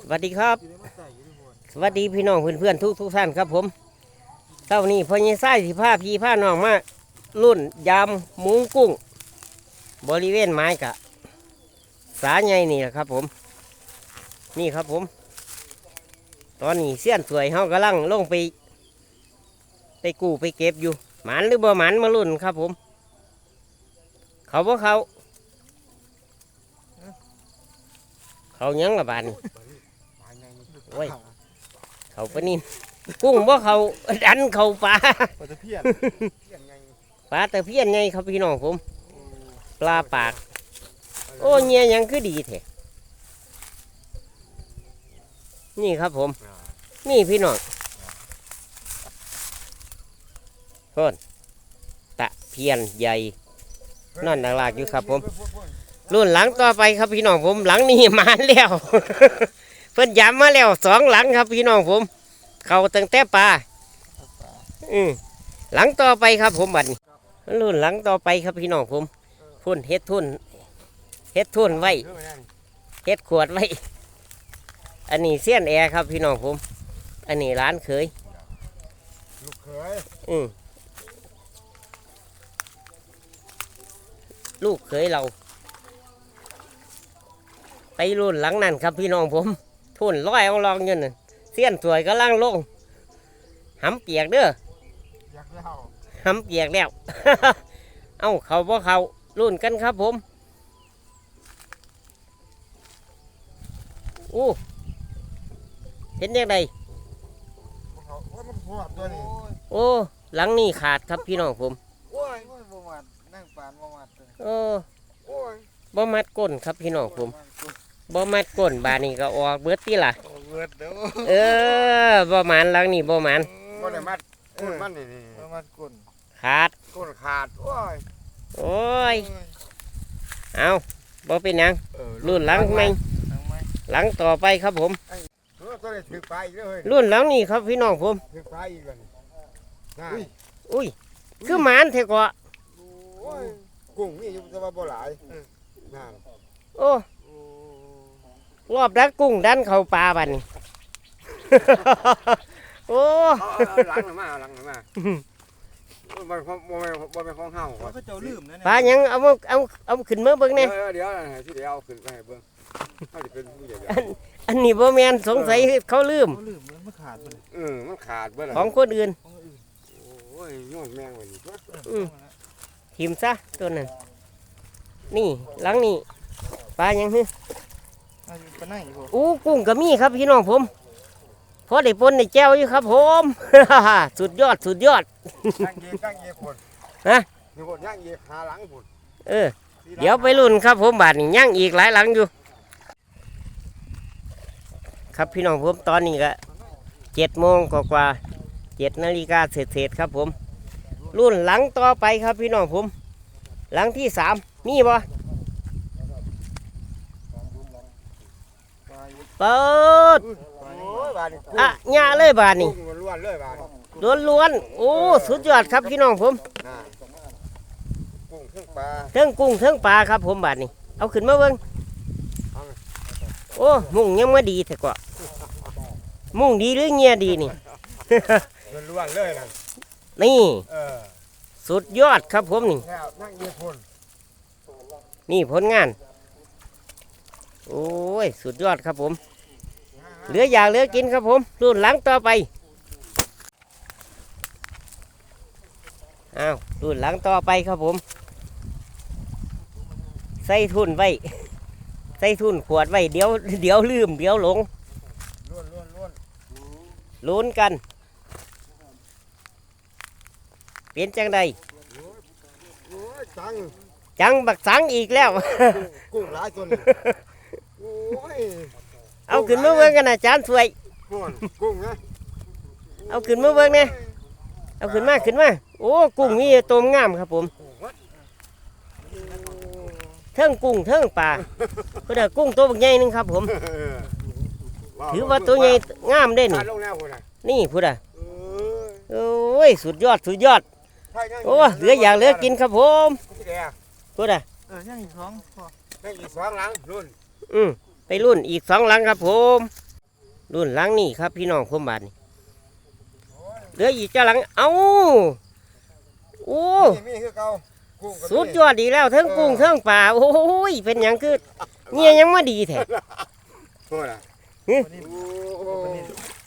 สวัสดีครับ สวัสดีพี่น้องเพื่อนๆทุกทุกๆท่านครับผมเต้านี้พ่อใหญ่ไส้สิผ้าพี่ผ้าน้องมารุ่นยำหมูกุ้ง บริเวณไม้กะ สาใหญ่นี่แหละครับผม นี่ครับผม ตอนนี้เสี้ยนสวยเฮากำลังลงไป ไปกู้ไปเก็บอยู่ หมันหรือบ่หมันมารุ่นครับผม เขาบ่เขา เขาหยังละบาดนี่ โอ้ย เขาปะนินกุ้งบ่เขาดันเขาปลาปลาตะเพียนเพียนไงปลาตะเพียนไงครับพี่น้องผม ปลาปาก โอ้เงียหยังคือดีแท้นี่ครับผม นี่พี่น้องโคนตะเพียนใหญ่นั่นดังลากอยู่ครับผม รุ่นหลังต่อไปครับพี่น้องผมหลังนี้มาแล้ว เพิ่นย้ำมาแล้วสองหลังครับพี่น้องผม เขาตั้งแต่ปลาอืมหลังต่อไปครับผมบัดนี้รุ่นหลังต่อไปครับพี่น้องผมพุ่นเฮ็ดทุนเฮ็ดทุนไว้เออนั่นเฮ็ดขวดไว้ อันนี้เสี้ยนแอร์ครับพี่น้องผม อันนี้ร้านเคยลูกเขยอืมลูกเคยเรา ไปรุ่นหลังนั่นครับพี่น้องผม ทุนร้อยเอาลองเงินน่ะเสี้ยนสวยก็ล่างลงหำเปียกเด้ออยากเล่าหำเปียกแล้ว เอ้าเขาบ่เขารุ่นกันครับผมอู้เห็นยังไงพวกเขาโอ้ยมันพวดตัวนี้โอ้หลังนี่ขาดครับพี่น้องผมโอ้ยโอ้ยบ่มัดนั่งปานบ่มัดเลยโอ้โอ้ยบ่มัดก้นครับพี่น้องผม บ่มัดก้นบานนี้ก็ออกเบิดที่ล่ะโอ้เบิดเด้อเออบ่หมันหลังนี่บ่หมันบ่ได้มัดก้นมันนี่นี่บ่มัดก้นขาด ก้นขาดโอ้ยโอ้ย เอาบ่เป็นหยังเออรุ่นหลังไหมหลังไหมหลังต่อไปครับผม เออตัวนี้ถือปลาอีกแล้วเฮ้ยรุ่นหลังนี่ครับพี่น้องผม ถือปลาอีกแล้วนี่น่าอุ้ย คือหมานเทกว่าโอ้ยกุ้งมีอยู่แต่ว่าบ่หลายนั่นโอ้โอ้ รอบดักกุ้งดันเข้าปลาบัดนี้โอ้เอาหลังมาหลังมาบ่เป็นของบ่เป็นบ่เป็นของเฮาเขาเจ้าลืมนะปลายังเอามาเอาเอาขึ้นมาเบิ่งเดี๋แน่ ยวเดี๋ยวที่เดี๋ยวเอาขึ้นไปให้เบิ่งเฮาสิเป็นผู้ใหญ่อันนี้บ่แม่นสงสัยเขาลืม เขาลืมแล้วมันขาดไปเลยเออมันขาดเบิดแล้วของคนอื่น ของอื่นโอ้ยโยนแมงไว้นี่ตัวอืม ทิมซะตัวนั้นนี่หลังนี่ปลายังฮึ เอาอยู่ไปไหนอยู่บ่อู้กุ้งก็มีครับพี่น้องผมพอได้ปนได้แจ้วอยู่ครับ ผม สุดยอดสุดยอดย่างเยย่างเยพุ่นฮะนี่พุ่นย่างเยขาหลังพุ่นเออ เดี๋ยวไปรุ่นครับ ผมบาทนี่ย่างอีกหลายหลังอยู่ ครับพี่น้องผมตอนนี้ก็เจ็ดโมงกว่าๆเจ็ดนาฬิกาเศษๆครับผม รุ่นหลังต่อไปครับพี่น้องผม หลังที่สามมีบ่ ปลาอยู่ เปิดอะหญ้าเลยบาทนี้ล้วนๆเลยบาดนี่ล้วนโอ้สุดยอดครับพี่น้องผมกุ้งเทิงปลาเทิงกุ้งเทิงปลาครับ ผมบาทนี่เอาขึ้นมาเบิ้งโอ้มุ่งยังไม่ดีแต่กว่ามุ่งดีหรือเงียดีนี่ล้วนๆเลยนั่นนี่สุดยอดครับผมนี่นี่ผลงาน โอ้ย สุดยอดครับผม เหลืออยากเหลือกินครับผมรุ่นหลังต่อไปอ้าวรุ่นหลังต่อไปครับผม ใส่ทุนไว้ ใส่ทุนขวดไว้เดี๋ยวเดี๋ยวลืมเดี๋ยวหลงล้วนล้วนล้วนลุ้นกัน เป็นจังใดโอ้ยตัง จังบักสังอีกแล้ว กุ้งหลายตัวนี่โอ้ย เอาขึ้นมาเบิ่งกันนะจานสวย กุ้งกุ้งนะเอาขึ้นมาเบิ่งเนี่ยเอาขึ้นมาขึ้นมา โอ้กุ้งมีตัวงามครับผมเทิงกุ้งเทิงปลาเพื่อกุ้งตัวบักใหญ่หนึงครับผมเออถือว่าตัวใหญ่งามเด้ขานี่ดลงแนวพุ่นน่ะนี่พูดอะเออโอ้ยสุดยอดสุดยอดโอ้เหลืออย่างเหลือกินครับผมที่แกพูดอะเออย่างอีกสองพอได้อีกสองหลังรุ่นอืม ไปรุ่นอีกสองหลังครับผม รุ่นหลังนี่ครับพี่น้องผมบาดนี่เหลืออีกเจ้าหลังเอ้าโอ้มีมีคือเก่ากุ้งก็มีสุดยอดดีแล้วเทิงกุ้งเทิงปลาโอ้ยเป็นหยังคือเนี่ยยังมาดีแท้โทษนะหึ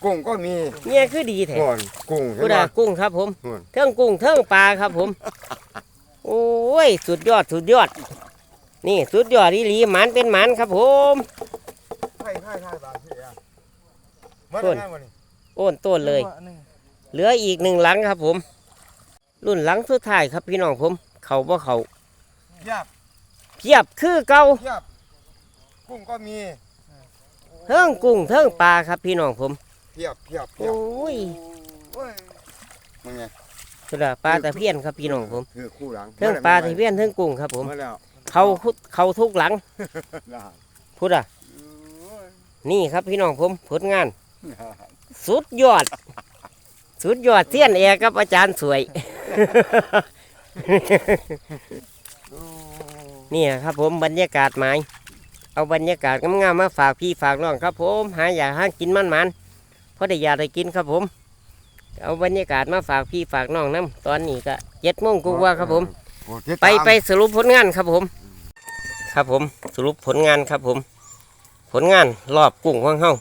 กุ้งก็มีเนี่ยคือดีแท้ก่อนกุ้งเห็นพุดบ่ากุ้งครับผมอืมเทิงกุ้งเทิงปลาครับผม โอ้ยสุดยอดสุดยอด นี่สุดยอดอีหลีหมันเป็นหมันครับผม ไผ่ไผ่ไผ่บาทพี่อะมาส่วนได้บ่นี่โอนต้นเลยอันหนึ่งเหลืออีกหนึ่งหลังครับผม รุ่นหลังสุดท้ายครับพี่น้องผม เขาบ่เขาเทียบเพียบคือเก่าเทียบกุ้งก็มีเทิงกุ้งเทิงปลาครับพี่น้องผมเทียบเทียบเทีโอ้ยบยโอ้ยมึงไงสุดาปลาตะเพียนครับพี่น้องผมคือคู่หลังเทิงปลาตะเพียนเทิงกุ้งครับผมมาแล้วเขาคุเขาทุกหลังได้พุดอะ นี่ครับพี่น้องผมผลงาน สุดยอด สุดยอดเสี้ยนแอร์กับอาจารย์สวย นี่นะครับผมบรรยากาศหมายเอาบรรยากาศงามๆมาฝากพี่ฝากน้องครับผมหาอยากหากินมันมันๆเพราะได้อยากได้กินครับผม เอาบรรยากาศมาฝากพี่ฝากน้องน้ำตอนนี้ก็เจ็ดโมงกว่าๆครับผมโอ้ติดไปตามไปสรุปผลงานครับผม ครับผมสรุปผลงานครับผม ผลงานรอบกุ้งของเฮา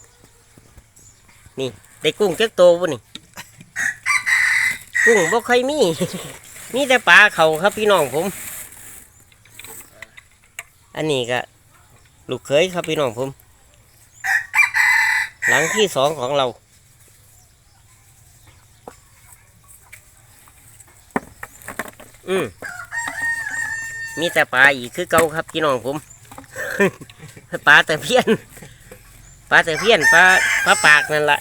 นี่ได้กุ้งเจ๊กโตวะนี่ กุ้งบ่ค่อยมี มีแต่ปลาเขาครับพี่น้องผม อันนี้ก็ลูกเขยครับพี่น้องผม หลังที่สองของเราอืมมีแต่ปลาอีกคือเก่าครับพี่น้องผม ปลาแต่เพี้ยนปลาแต่เพี้ยนปลาปลาปากนั่นละ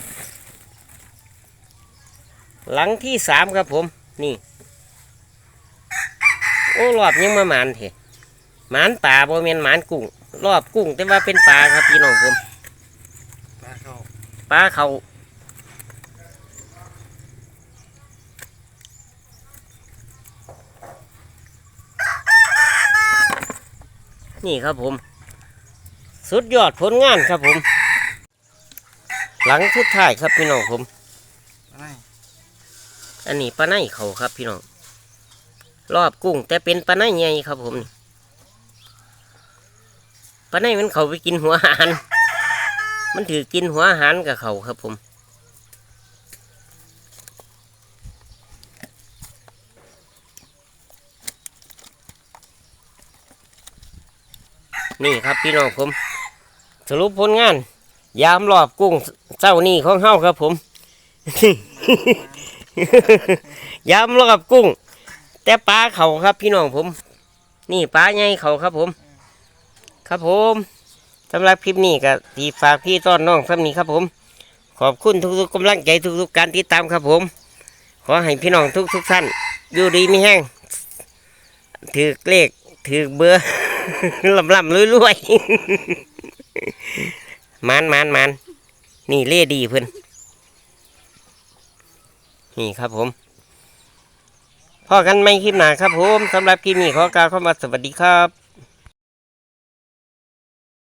หลังที่สามครับผม นี่ โอ้รอบยังมาหมานเถอะหมานป่าบ่แม่นหมานกุ้งรอบกุ้ง แต่ว่าเป็นปลาครับพี่น้องผมปลาเข้าปลาเขานี่ครับผม สุดยอดผลงานครับผม หลังสุดท้ายครับพี่น้องผม อันนี้ปลาไนเขาครับพี่น้อง รอบกุ้ง แต่เป็นปลาไนใหญ่ครับผมปลาไนมันเขาไปกินหัวอาหาร มันถือกินหัวอาหารกับเขาครับผมนี่ครับพี่น้องผม สรุปผลงาน ยามรอบกุ้งเจ้านี่ของเฮาครับผมยำรอบกุ้ง แต่ปลาเขาครับพี่น้องผม นี่ปลาใหญ่เขาครับผม ครับผมสำหรับคลิปนี้ก็ตีฝากพี่ต้อนน้องสำนี้ครับผม ขอบคุณทุกๆกำลังใจทุกๆการติดตามครับผม ขอให้พี่น้องทุกๆท่านอยู่ดีมีแห้งถือเลขถือเบอร์ลำลำรวยๆ มันมันมันนี่เล่ดีเพื่อนนี่ครับผมพ่อกันไม่คลิปหนาครับผมสำหรับคลิปนี้ขอกล่าวเข้ามาสวัสดีครับ